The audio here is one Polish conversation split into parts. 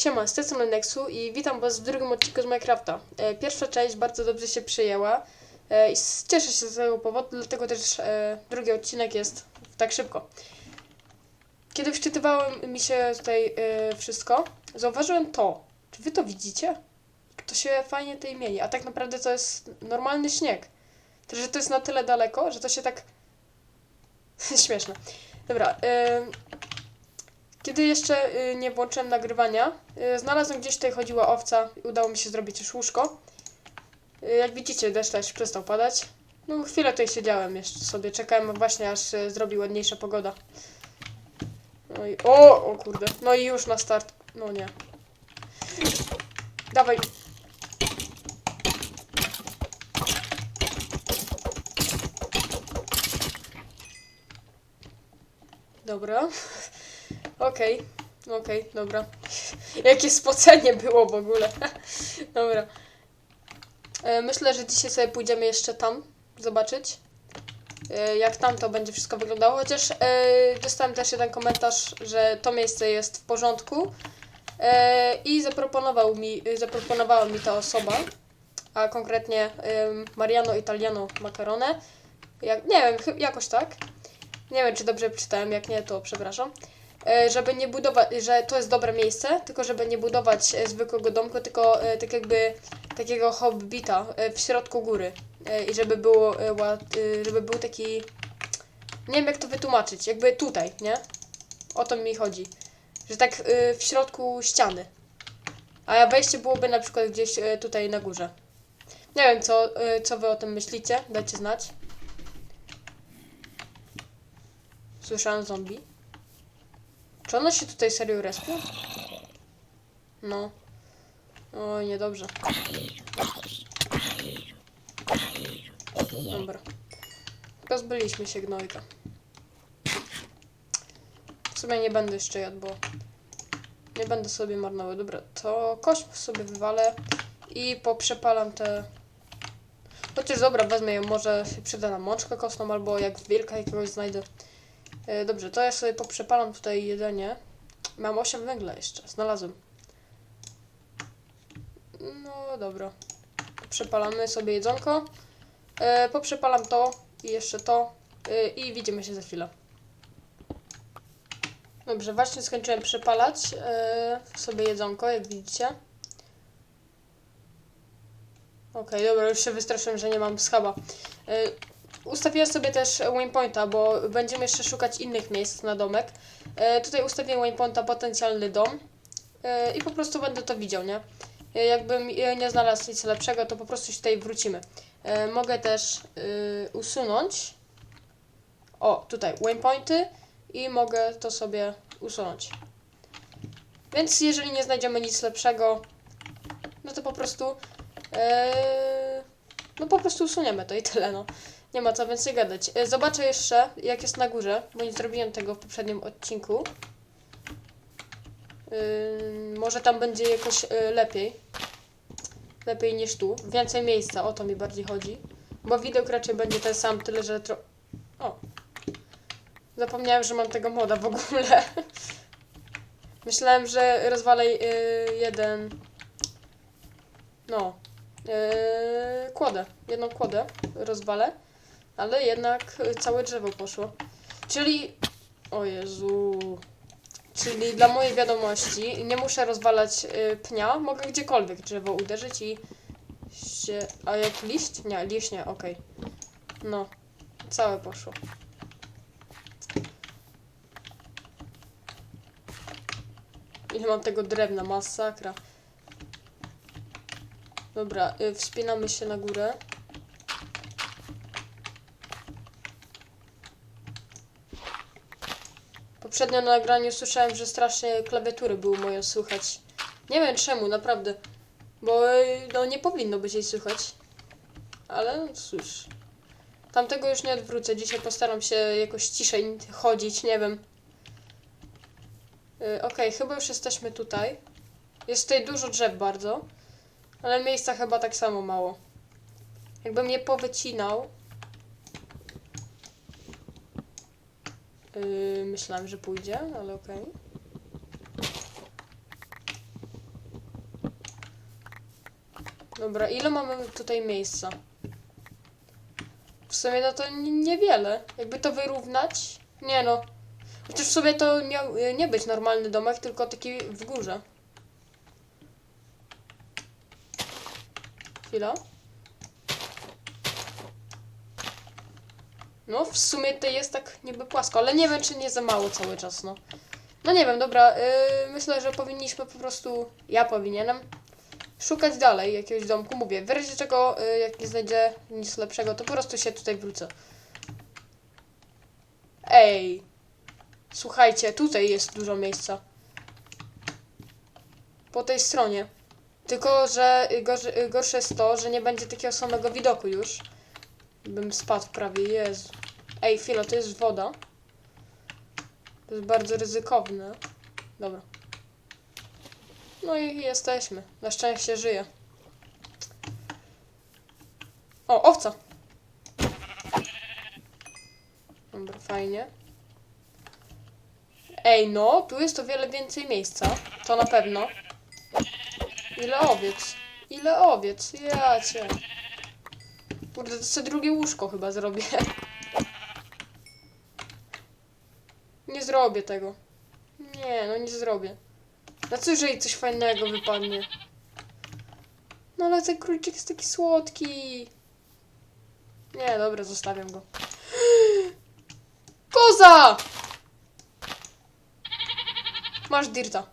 Siema, z tej strony Nexu i witam was w drugim odcinku z Minecrafta. E, Pierwsza część bardzo dobrze się przyjęła e, i cieszę się z tego powodu, dlatego też e, drugi odcinek jest tak szybko. Kiedy wczytywałem mi się tutaj wszystko, zauważyłem to. Czy wy to widzicie? To się fajnie tutaj mieni, a tak naprawdę to jest normalny śnieg. Tylko, że to jest na tyle daleko, że to się tak... Śmieszne. Dobra, kiedy jeszcze y, nie włączyłem nagrywania, y, znalazłem gdzieś tutaj chodziła owca i udało mi się zrobić już łóżko. Y, jak widzicie, deszcz też przestał padać. No, chwilę tutaj siedziałem jeszcze sobie, czekałem właśnie aż y, zrobi ładniejsza pogoda. No i, o, o kurde, no i już na start, no nie. Dawaj. Dobra. Okej, okej, dobra. Jakie spocenie było w ogóle. dobra. E, myślę, że dzisiaj sobie pójdziemy jeszcze tam zobaczyć. E, jak tam to będzie wszystko wyglądało. Chociaż e, dostałem też jeden komentarz, że to miejsce jest w porządku. I zaproponował mi, zaproponowała mi ta osoba, a konkretnie Mariano Italiano Macarone. Jak, nie wiem, jakoś tak. Nie wiem, czy dobrze przeczytałem, jak nie, to przepraszam. E, żeby nie budować, że to jest dobre miejsce, tylko żeby nie budować e, zwykłego domku, tylko e, tak jakby takiego hobbita w środku góry. I żeby było żeby był taki nie wiem jak to wytłumaczyć, jakby tutaj, nie? O to mi chodzi. Że tak w środku ściany. A wejście byłoby na przykład gdzieś tutaj na górze. Nie wiem co, co wy o tym myślicie, dajcie znać. Słyszałem zombie. Czy one się tutaj serio respią? No. Oj, niedobrze. Dobra. Pozbyliśmy się gnojka. W sumie nie będę jeszcze jadł, bo nie będę sobie marnował. Dobra, to kość sobie wywalę i poprzepalam te... Chociaż dobra, wezmę ją, może się przyda na mączkę kostną, albo jak wilka jakiegoś znajdę. E, Dobrze, to ja sobie poprzepalam tutaj jedzenie. Mam 8 węgla jeszcze, znalazłem. No dobra. Przepalamy sobie jedzonko. E, poprzepalam to i jeszcze to. E, I widzimy się za chwilę. Dobrze, właśnie skończyłem przepalać sobie jedzonko, jak widzicie. Okej, dobra, już się wystraszyłem, że nie mam schaba. Ustawiłem sobie też waypointa, bo będziemy jeszcze szukać innych miejsc na domek. E, tutaj ustawiłem waypointa potencjalny dom e, i po prostu będę to widział, nie? E, jakbym e, nie znalazł nic lepszego, to po prostu się tutaj wrócimy. E, mogę też e, usunąć. O, tutaj waypointy i mogę to sobie usunąć. Więc jeżeli nie znajdziemy nic lepszego, no to po prostu e, no po prostu usuniemy to i tyle, no. Nie ma co więcej gadać. E, Zobaczę jeszcze, jak jest na górze, bo nie zrobiłem tego w poprzednim odcinku. Ym, może tam będzie jakoś y, lepiej. Lepiej niż tu. Więcej miejsca, o to mi bardziej chodzi. Bo widok raczej będzie ten sam, tyle że tro... O. Zapomniałem, że mam tego moda w ogóle. Myślałem, że rozwalę y, jeden... No. Yy, kłodę. Jedną kłodę rozwalę. Ale jednak y, całe drzewo poszło. Czyli. O Jezu. Czyli dla mojej wiadomości nie muszę rozwalać y, pnia. Mogę gdziekolwiek drzewo uderzyć i się. A jak liść? Nie, liść nie, okej. No. Całe poszło. Ile mam tego drewna, masakra. Dobra, y, wspinamy się na górę. Poprzednio na nagraniu słyszałem, że strasznie klawiatury były moje słychać. Nie wiem czemu, naprawdę. Bo y, no nie powinno być jej słychać. Ale no cóż. Tamtego już nie odwrócę. Dzisiaj postaram się jakoś ciszej chodzić, nie wiem. Y, Okej, chyba już jesteśmy tutaj. Jest tutaj dużo drzew bardzo. Ale miejsca chyba tak samo mało. Jakbym je powycinał. Yy, myślałem, że pójdzie, ale okej. Okay. Dobra, ile mamy tutaj miejsca? W sumie no to niewiele. Jakby to wyrównać? Nie no. Chociaż w sobie to miał yy, nie być normalny domek, tylko taki w górze. Chwila. No, w sumie to jest tak niby płasko, ale nie wiem, czy nie za mało cały czas, no. No nie wiem, dobra, yy, myślę, że powinniśmy po prostu, ja powinienem, szukać dalej jakiegoś domku. Mówię, w razie czego, yy, jak nie znajdzie nic lepszego, to po prostu się tutaj wrócę. Ej, słuchajcie, tutaj jest dużo miejsca. Po tej stronie. Tylko, że gorzej, y, gorsze jest to, że nie będzie takiego samego widoku już. Bym spadł prawie, Jezu. Ej, chwila, to jest woda. To jest bardzo ryzykowne. Dobra. No i jesteśmy. Na szczęście żyję. O, owca! Dobra, fajnie. Ej, no, tu jest o wiele więcej miejsca. To na pewno. Ile owiec? Ile owiec? Ja cię. Kurde, to sobie drugie łóżko chyba zrobię. Nie zrobię tego. Nie, no nie zrobię. Na co jeżeli coś fajnego wypadnie? No ale ten króliczek jest taki słodki. Nie, dobra, zostawiam go. Koza! Masz dirta.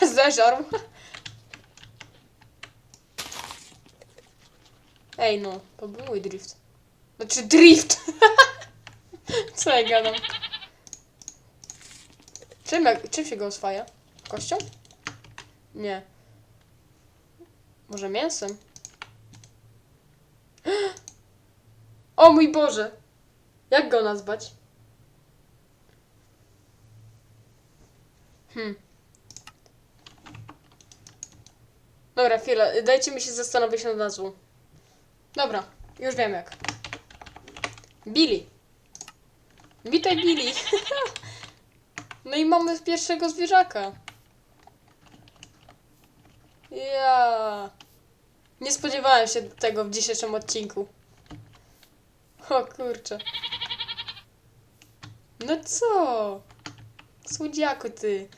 Zeżarł. Ej, no, to był mój drift. Znaczy drift! Co ja gadam? Czym, jak- czym się go oswaja? Kością? Nie. Może mięsem? O mój Boże! Jak go nazwać? Hmm. Dobra, chwilę. Dajcie mi się zastanowić nad nazwą. Dobra, już wiem jak. Billy. Witaj, Billy. no i mamy pierwszego zwierzaka. Ja. Nie spodziewałem się tego w dzisiejszym odcinku. O kurczę. No co? Słodziaku ty.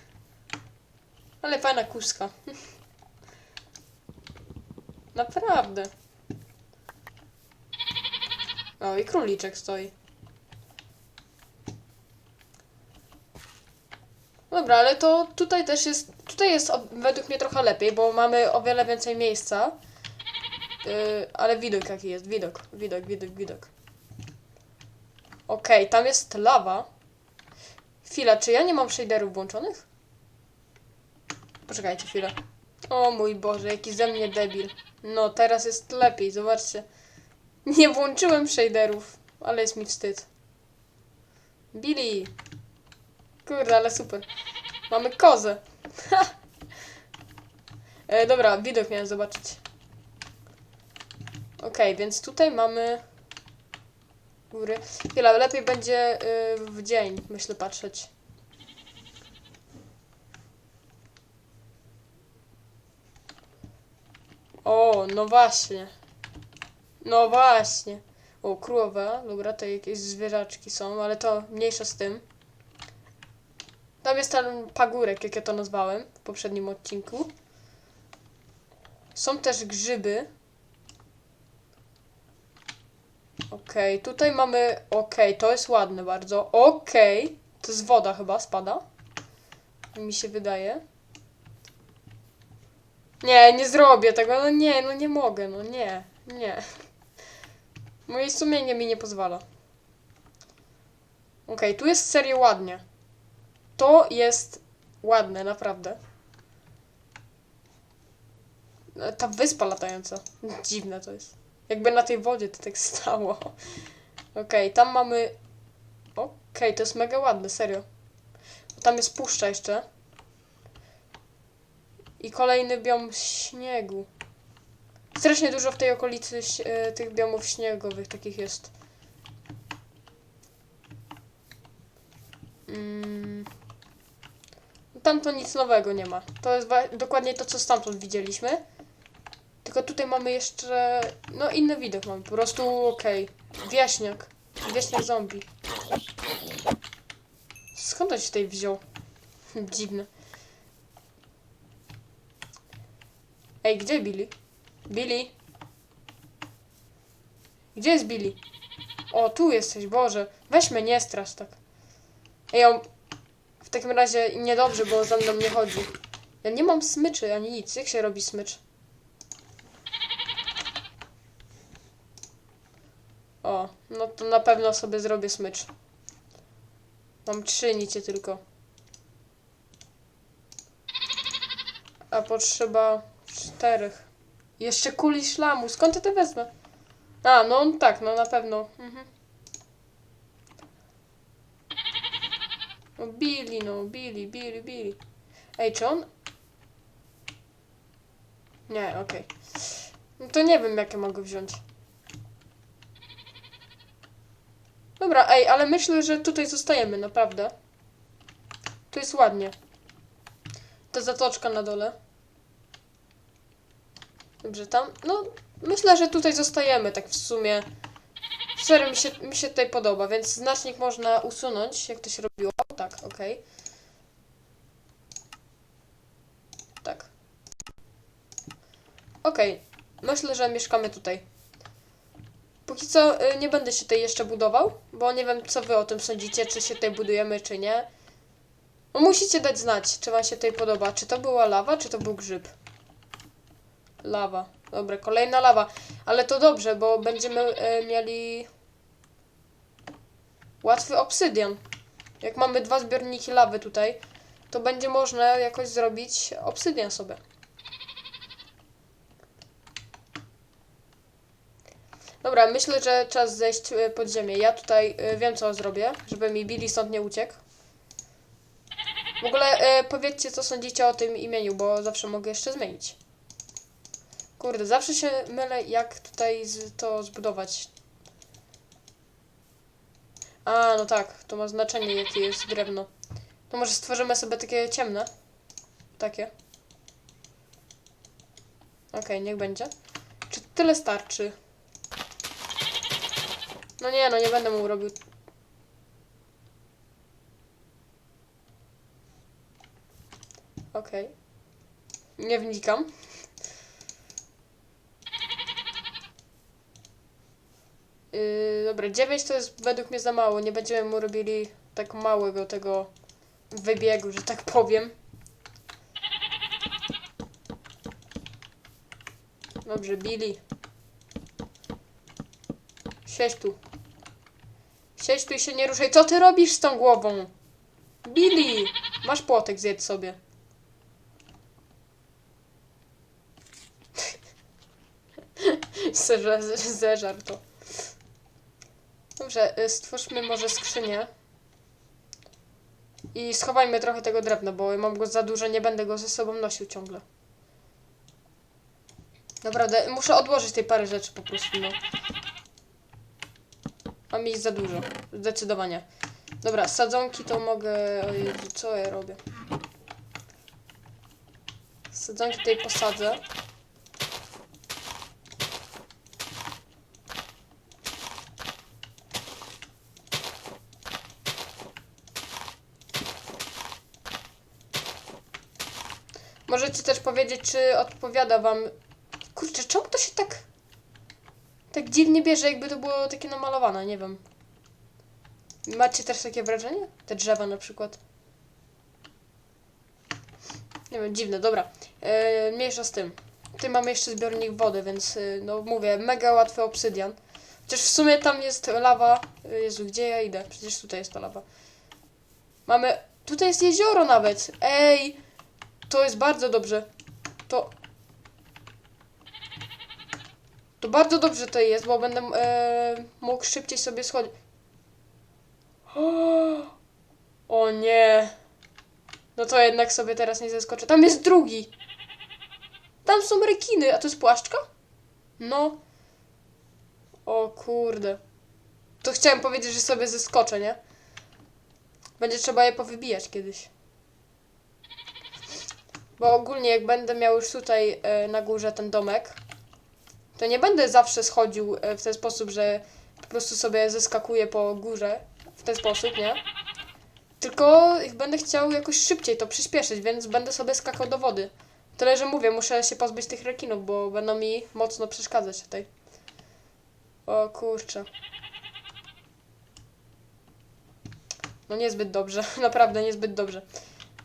Ale fajna kuska. Naprawdę. O, i króliczek stoi. Dobra, ale to tutaj też jest. Tutaj jest według mnie trochę lepiej, bo mamy o wiele więcej miejsca. Yy, ale widok jaki jest? Widok, widok, widok, widok. Okej, tam jest lawa. Chwila, czy ja nie mam shaderów włączonych? Poczekajcie chwilę. O mój Boże, jaki ze mnie debil. No, teraz jest lepiej, zobaczcie. Nie włączyłem shaderów, ale jest mi wstyd. Billy! Kurde, ale super. Mamy kozę. e, dobra, widok miałem zobaczyć. Okej, więc tutaj mamy góry. Chwila, lepiej będzie y, w dzień, myślę, patrzeć. O, no właśnie. No właśnie. O, królowa. Dobra, to jakieś zwierzaczki są, ale to mniejsza z tym. Tam jest ten pagórek, jak ja to nazwałem w poprzednim odcinku. Są też grzyby. Okej, tutaj mamy... Okej, to jest ładne bardzo. Okej. To jest woda chyba, spada. Mi się wydaje. Nie, nie zrobię tego. No nie, no nie mogę, no nie. Nie. Moje sumienie mi nie pozwala. Okej, tu jest serio ładnie. To jest ładne, naprawdę. Ta wyspa latająca. Dziwne to jest. Jakby na tej wodzie to tak stało. Okej, tam mamy... Okej, to jest mega ładne, serio. Tam jest puszcza jeszcze. I kolejny biom śniegu. Strasznie dużo w tej okolicy e, tych biomów śniegowych takich jest. Mm. Tam to nic nowego nie ma. To jest dokładnie to, co stamtąd widzieliśmy. Tylko tutaj mamy jeszcze, no inny widok mamy, po prostu okej. Wieśniak. Wieśniak zombie. Skąd on się tutaj wziął? Dziwne. Ej, gdzie Billy? Billy? Gdzie jest Billy? O, tu jesteś, Boże. Weź mnie, nie strasz tak. Ej, on... W takim razie niedobrze, bo za mną nie chodzi. Ja nie mam smyczy ani nic. Jak się robi smycz? O, no to na pewno sobie zrobię smycz. Mam trzy nicie tylko. A potrzeba czterech. Jeszcze kuli szlamu. Skąd ja to wezmę? A, no tak, no na pewno. Mhm. No Billy, no Billy, Billy, Billy. Ej, czy on... Nie, okej. No to nie wiem, jakie mogę wziąć. Dobra, ej, ale myślę, że tutaj zostajemy, naprawdę. Tu jest ładnie. Ta zatoczka na dole. Dobrze, tam. No, myślę, że tutaj zostajemy, tak w sumie. Serio mi się, mi się tutaj podoba, więc znacznik można usunąć, jak to się robiło. Tak, okej. Tak. Okej, myślę, że mieszkamy tutaj. Póki co y, nie będę się tutaj jeszcze budował, bo nie wiem, co wy o tym sądzicie, czy się tutaj budujemy, czy nie. No musicie dać znać, czy wam się tutaj podoba. Czy to była lawa, czy to był grzyb? Lawa. Dobra, kolejna lawa. Ale to dobrze, bo będziemy e, mieli łatwy obsydian. Jak mamy dwa zbiorniki lawy tutaj, to będzie można jakoś zrobić obsydian sobie. Dobra, myślę, że czas zejść e, pod ziemię. Ja tutaj e, wiem, co zrobię, żeby mi Billy stąd nie uciekł. W ogóle e, powiedzcie, co sądzicie o tym imieniu, bo zawsze mogę jeszcze zmienić. Kurde, zawsze się mylę, jak tutaj to zbudować. A, no tak, to ma znaczenie, jakie jest drewno. To może stworzymy sobie takie ciemne. Takie. Okej, niech będzie. Czy tyle starczy? No nie, no nie będę mu robił. Okej. Nie wnikam. Yy, dobra, 9 to jest według mnie za mało. Nie będziemy mu robili tak małego tego wybiegu, że tak powiem. Dobrze, Billy. Siedź tu. Siedź tu i się nie ruszaj. Co ty robisz z tą głową? Billy! Masz płotek, zjedz sobie. Zeżar, to. Dobrze, y, stwórzmy może skrzynię. I schowajmy trochę tego drewna, bo mam go za dużo, nie będę go ze sobą nosił ciągle. Naprawdę, muszę odłożyć tej parę rzeczy po prostu, no. Mam ich za dużo, zdecydowanie. Dobra, sadzonki to mogę... O Jezu, co ja robię? Sadzonki tutaj posadzę. Możecie też powiedzieć, czy odpowiada wam... Kurczę, czemu to się tak... Tak dziwnie bierze, jakby to było takie namalowane, nie wiem. Macie też takie wrażenie? Te drzewa na przykład. Nie wiem, dziwne, dobra. Eee, mniejsza z tym. Tutaj mamy jeszcze zbiornik wody, więc y, no mówię, mega łatwy obsydian. Chociaż w sumie tam jest lawa. Y, Jezu, gdzie ja idę? Przecież tutaj jest ta lawa. Mamy... Tutaj jest jezioro nawet! Ej! To jest bardzo dobrze. To... To bardzo dobrze to jest, bo będę e, mógł szybciej sobie schodzić. O nie. No to jednak sobie teraz nie zeskoczę. Tam jest drugi. Tam są rekiny. A to jest płaszczka? No. O kurde. To chciałem powiedzieć, że sobie zeskoczę, nie? Będzie trzeba je powybijać kiedyś. Bo ogólnie jak będę miał już tutaj e, na górze ten domek, to nie będę zawsze schodził e, w ten sposób, że po prostu sobie zeskakuję po górze w ten sposób, nie? Tylko będę chciał jakoś szybciej to przyspieszyć, więc będę sobie skakał do wody. Tyle, że mówię, muszę się pozbyć tych rekinów, bo będą mi mocno przeszkadzać tutaj. O kurczę. No niezbyt dobrze, naprawdę niezbyt dobrze.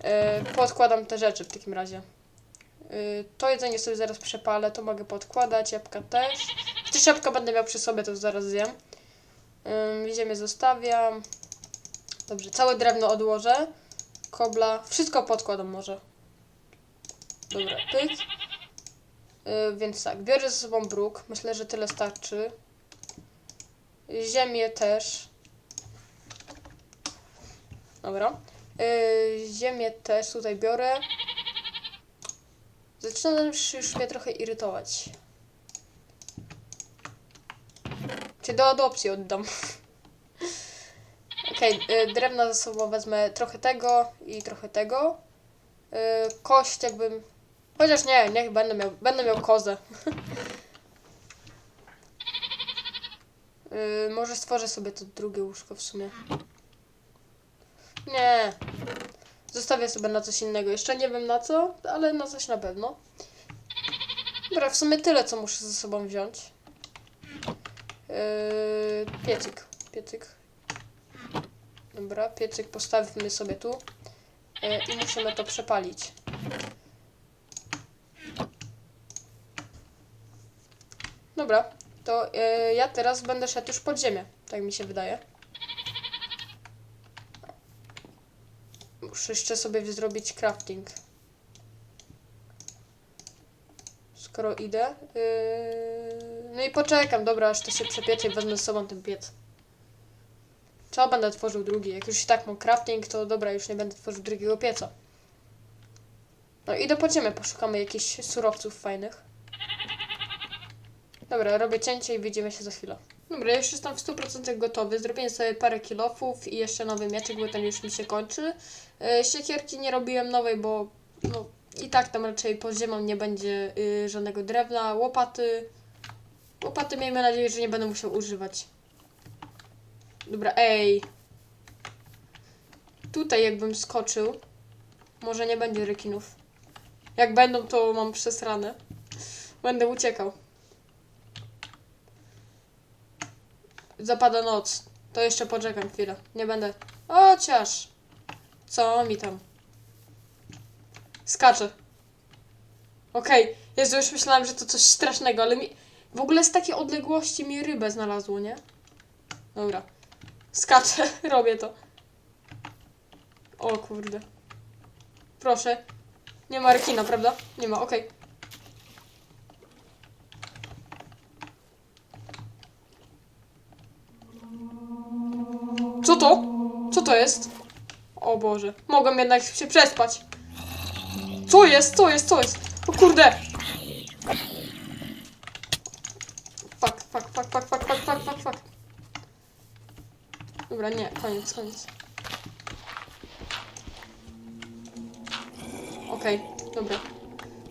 Yy, podkładam te rzeczy w takim razie. Yy, to jedzenie sobie zaraz przepalę, to mogę podkładać, jabłka też. Chociaż jabłka będę miał przy sobie, to zaraz zjem. Ziemię zostawiam. Dobrze, całe drewno odłożę. Kobla, wszystko podkładam może. Dobra, pyk. Yy, więc tak, biorę ze sobą bruk. Myślę, że tyle starczy. Ziemię też. Dobra. Yy, ziemię też tutaj biorę. Zaczyna już, już mnie trochę irytować. Czy do adopcji oddam? Okej, okay, drewna ze sobą wezmę trochę tego i trochę tego. Yy, kość jakbym... Chociaż nie, niech będę miał, będę miał kozę. yy, może stworzę sobie to drugie łóżko w sumie. Nie. Zostawię sobie na coś innego. Jeszcze nie wiem na co, ale na coś na pewno. Dobra, w sumie tyle, co muszę ze sobą wziąć. Yy, piecyk. Piecyk. Dobra, piecyk postawimy sobie tu. Yy, I musimy to przepalić. Dobra, to yy, ja teraz będę szedł już pod ziemię. Tak mi się wydaje. Muszę jeszcze sobie zrobić crafting. Skoro idę. Yy... No i poczekam, dobra, aż to się przepiecze i wezmę z sobą ten piec. Co będę tworzył drugi? Jak już i tak mam crafting, to dobra, już nie będę tworzył drugiego pieca. No po ziemię, poszukamy jakichś surowców fajnych. Dobra, robię cięcie i widzimy się za chwilę. Dobra, ja już jestem w 100% gotowy. Zrobiłem sobie parę kilofów i jeszcze nowy mieczek, bo ten już mi się kończy. E, siekierki nie robiłem nowej, bo no, i tak tam raczej pod ziemią nie będzie y, żadnego drewna. Łopaty. Łopaty miejmy nadzieję, że nie będę musiał używać. Dobra, ej. Tutaj jakbym skoczył, może nie będzie rekinów. Jak będą, to mam przesrane. Będę uciekał. Zapada noc. To jeszcze poczekam chwilę. Nie będę. Chociaż. Co mi tam? Skaczę. Okej. Okay. Jezu, już myślałam, że to coś strasznego, ale mi... W ogóle z takiej odległości mi rybę znalazło, nie? Dobra. Skaczę. Robię to. O kurde. Proszę. Nie ma rekina, prawda? Nie ma, okej. Okay. Co to? Co to jest? O Boże. Mogłem jednak się przespać. Co jest? Co jest? Co jest? O kurde! Fuck, fuck, fuck, fuck, fuck, fuck, fuck, fuck, fuck. Dobra, nie, koniec, koniec. Okej, okay, dobra.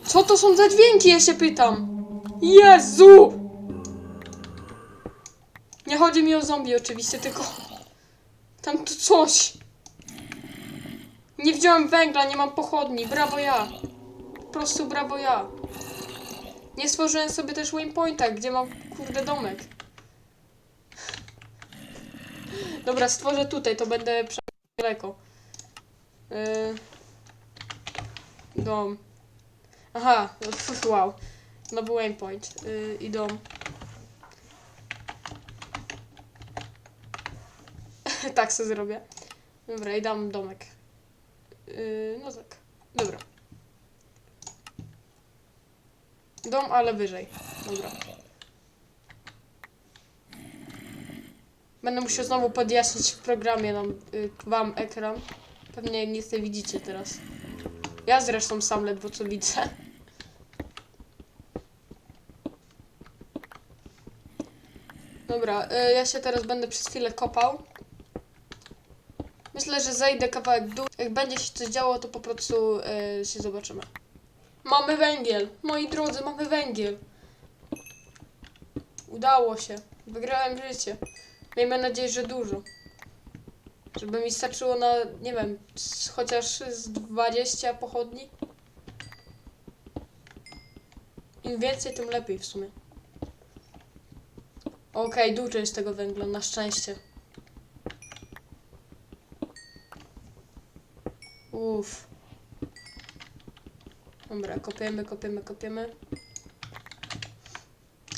Co to są za dźwięki, ja się pytam? Jezu! Nie chodzi mi o zombie oczywiście, tylko... Tam tu coś. Nie wziąłem węgla, nie mam pochodni. Brawo ja. Po prostu brawo ja. Nie stworzyłem sobie też waypointa, gdzie mam kurde domek. Dobra, stworzę tutaj, to będę daleko. Yy... Dom. Aha, wow. Nowy waypoint. Yy, I dom. tak sobie zrobię. Dobra, i dam domek. Yy, no tak. Dobra. Dom, ale wyżej. Dobra. Będę musiał znowu podjaśnić w programie nam, y, wam ekran. Pewnie nic nie widzicie teraz. Ja zresztą sam ledwo co widzę. Dobra, y, ja się teraz będę przez chwilę kopał. Myślę, że zejdę kawałek dół. Jak będzie się coś działo, to po prostu yy, się zobaczymy. Mamy węgiel. Moi drodzy, mamy węgiel. Udało się. Wygrałem życie. Miejmy nadzieję, że dużo. Żeby mi starczyło na, nie wiem, chociaż z 20 pochodni. Im więcej, tym lepiej w sumie. Okej, dużo jest tego węgla, na szczęście. Uff. Dobra, kopiemy, kopiemy, kopiemy.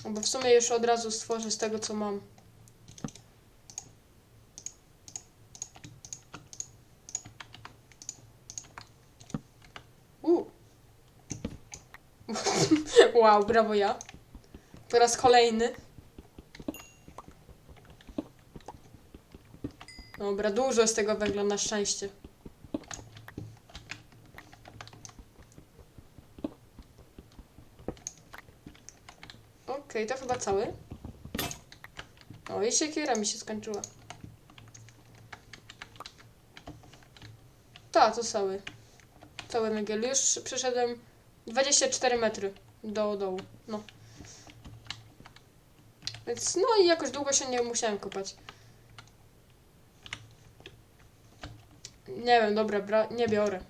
No Bo w sumie już od razu stworzę z tego, co mam. U. wow, brawo ja. Po raz kolejny. Dobra, dużo jest tego węgla na szczęście. Okej, to chyba cały. O, i siekiera mi się skończyła. Tak, to cały. Cały węgiel. Już przeszedłem 24 metry do dołu. No. Więc no i jakoś długo się nie musiałem kopać. Nie wiem, dobra, bra nie biorę.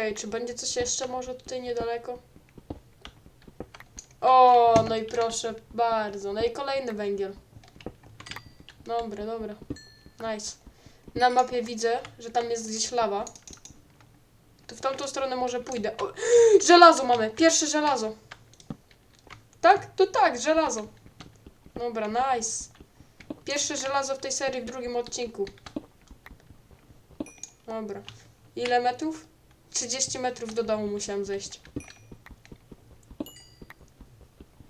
Okej, czy będzie coś jeszcze może tutaj niedaleko? O, no i proszę bardzo. No i kolejny węgiel. Dobra, dobra. Nice. Na mapie widzę, że tam jest gdzieś lawa. To w tamtą stronę może pójdę. O, żelazo mamy! Pierwsze żelazo! Tak? To tak, żelazo. Dobra, nice. Pierwsze żelazo w tej serii w drugim odcinku. Dobra. Ile metrów? 30 metrów do domu musiałem zejść.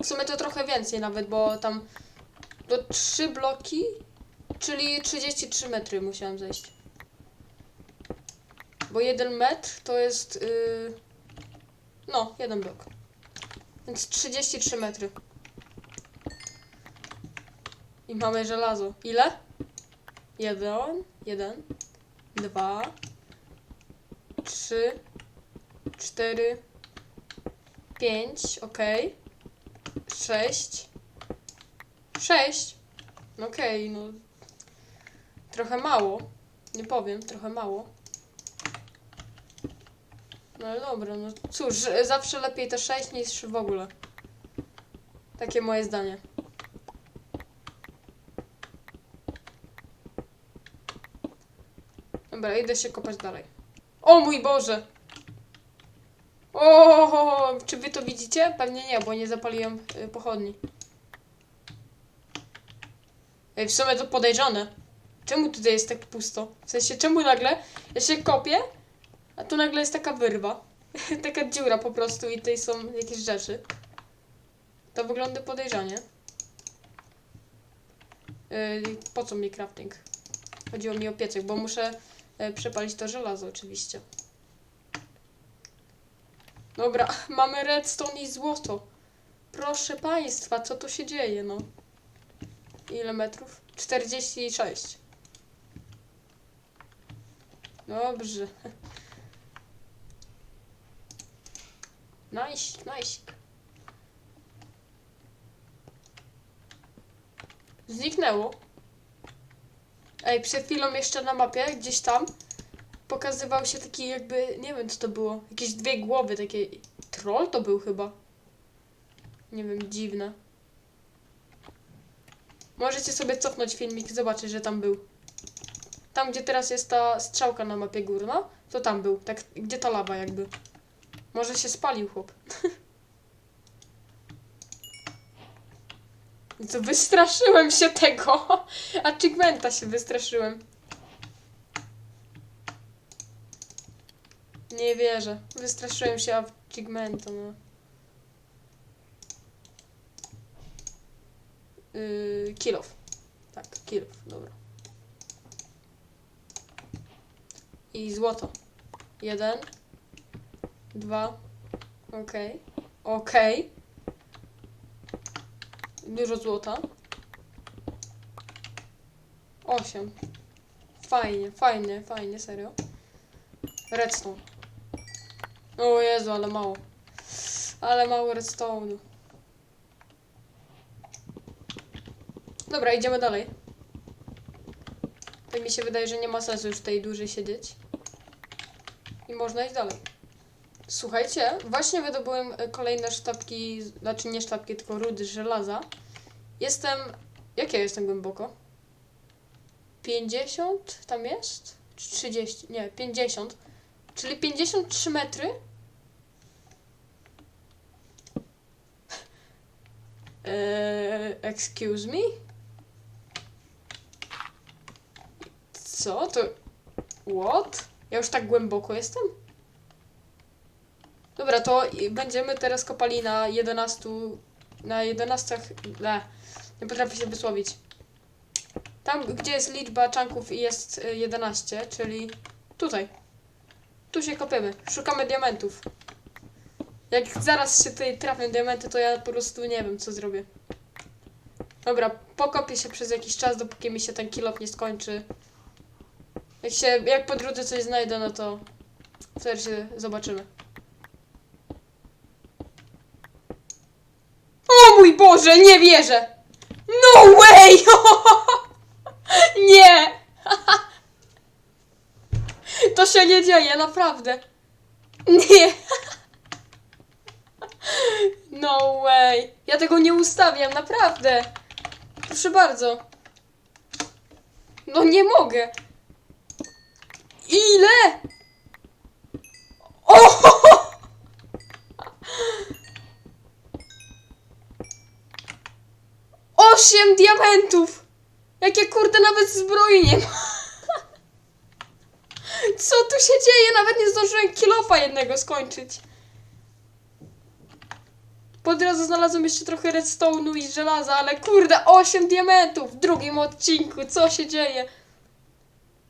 W sumie to trochę więcej nawet, bo tam do 3 bloki, czyli 33 metry musiałem zejść. Bo jeden metr to jest. Yy, no, jeden blok. Więc 33 metry. I mamy żelazo. Ile? Jeden, jeden, dwa, trzy, cztery, pięć, okej. Sześć. Sześć. Okej, no. Trochę mało. Nie powiem, trochę mało. No ale dobra, no cóż, zawsze lepiej te 6 niż w ogóle. Takie moje zdanie. Dobra, idę się kopać dalej. O mój Boże! O, czy wy to widzicie? Pewnie nie, bo nie zapaliłem y, pochodni. Ej, w sumie to podejrzane. Czemu tutaj jest tak pusto? W sensie, czemu nagle ja się kopię, a tu nagle jest taka wyrwa. taka dziura po prostu i tutaj są jakieś rzeczy. To wygląda podejrzanie. Yy, po co mi crafting? Chodziło mi o piecek, bo muszę przepalić to żelazo oczywiście. Dobra, mamy redstone i złoto. Proszę państwa, co tu się dzieje, no? Ile metrów? 46. Dobrze. Nice, nice. Zniknęło. Ej, przed chwilą jeszcze na mapie, gdzieś tam, pokazywał się taki jakby, nie wiem co to było, jakieś dwie głowy, takie, troll to był chyba. Nie wiem, dziwne. Możecie sobie cofnąć filmik i zobaczyć, że tam był. Tam, gdzie teraz jest ta strzałka na mapie górna, to tam był, tak, gdzie ta lawa jakby. Może się spalił chłop. Co, wystraszyłem się tego. Achievementa się wystraszyłem. Nie wierzę. Wystraszyłem się achievementa, no. Yy, kill off. Tak, kill off, dobra. I złoto. Jeden. Dwa. Okej. Okej. Dużo złota. Osiem. fajnie, fajnie, fajnie, serio. Redstone. O Jezu, ale mało. Ale mało redstone'u. Dobra, idziemy dalej. Tak mi się wydaje, że nie ma sensu już tutaj dłużej siedzieć. I można iść dalej. Słuchajcie, właśnie wydobyłem e, kolejne sztabki, znaczy nie sztabki, tylko rudy żelaza. Jestem... Jak ja jestem głęboko? 50 tam jest? Czy 30? Nie, 50. Czyli 53 metry? Eee, excuse me? Co? To... What? Ja już tak głęboko jestem? Dobra, to będziemy teraz kopali na 11... Na 11... Le, nie potrafię się wysłowić. Tam, gdzie jest liczba czanków jest y, 11, czyli tutaj. Tu się kopiemy. Szukamy diamentów. Jak zaraz się tutaj trafią diamenty, to ja po prostu nie wiem, co zrobię. Dobra, pokopię się przez jakiś czas, dopóki mi się ten kilop nie skończy. Jak się, jak po drodze coś znajdę, no to wtedy się zobaczymy. O mój Boże, nie wierzę! No way! nie! to się nie dzieje, naprawdę. Nie! no way! Ja tego nie ustawiam, naprawdę! Proszę bardzo. No nie mogę. Ile? Osiem diamentów! Jakie kurde nawet zbroi nie ma. Co tu się dzieje? Nawet nie zdążyłem kilofa jednego skończyć. Po drodze znalazłem jeszcze trochę redstone'u i żelaza, ale kurde, 8 diamentów w drugim odcinku. Co się dzieje?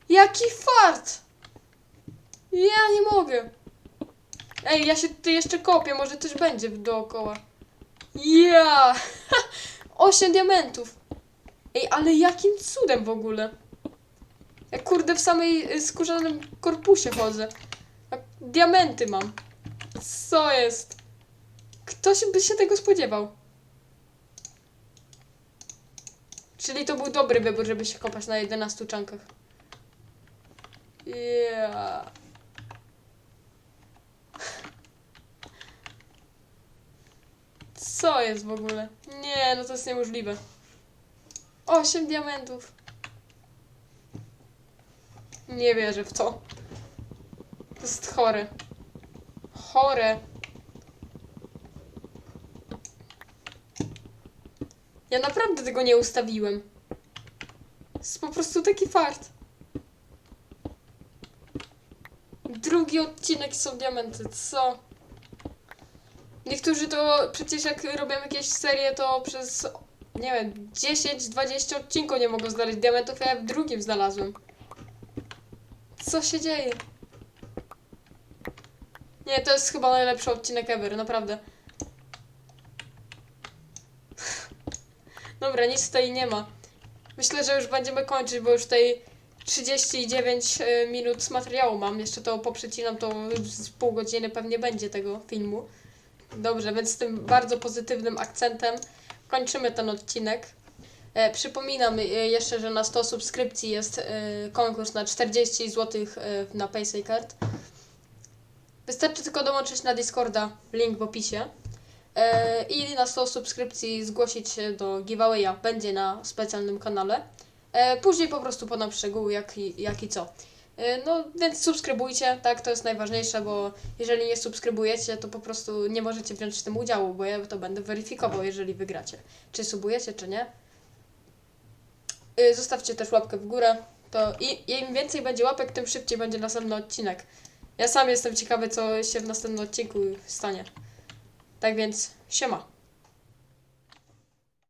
Jaki fart! Ja nie mogę. Ej, ja się tutaj jeszcze kopię, może coś będzie dookoła. Ja! 8 diamentów. Ej, ale jakim cudem w ogóle? Ja kurde w samej y, skórzanym korpusie chodzę. Diamenty mam. Co jest? Ktoś by się tego spodziewał. Czyli to był dobry wybór, żeby się kopać na 11 czankach. Yeah. Co jest w ogóle? Nie, no to jest niemożliwe. 8 diamentów. Nie wierzę w to. To jest chore. Chore. Ja naprawdę tego nie ustawiłem. To jest po prostu taki fart. Drugi odcinek są diamenty. Co? Niektórzy to przecież jak robią jakieś serie, to przez nie wiem, 10-20 odcinków nie mogą znaleźć diamentów, a ja w drugim znalazłem. Co się dzieje? Nie, to jest chyba najlepszy odcinek ever, naprawdę. Dobra, nic tutaj nie ma. Myślę, że już będziemy kończyć, bo już tutaj 39 e, minut materiału mam. Jeszcze to poprzecinam, to z pół godziny pewnie będzie tego filmu. Dobrze, więc z tym bardzo pozytywnym akcentem kończymy ten odcinek. E, przypominam e, jeszcze, że na 100 subskrypcji jest e, konkurs na 40 zł na PaySafeCard. Wystarczy tylko dołączyć na Discorda, link w opisie. I na 100 subskrypcji zgłosić się do giveawaya, będzie na specjalnym kanale. Później po prostu podam szczegóły jak i, jak i co. E, No więc subskrybujcie, tak, to jest najważniejsze, bo jeżeli nie subskrybujecie, to po prostu nie możecie wziąć w tym udziału, bo ja to będę weryfikował, jeżeli wygracie. Czy subujecie, czy nie. Y, Zostawcie też łapkę w górę. To i im więcej będzie łapek, tym szybciej będzie następny odcinek. Ja sam jestem ciekawy, co się w następnym odcinku stanie. Tak więc, siema.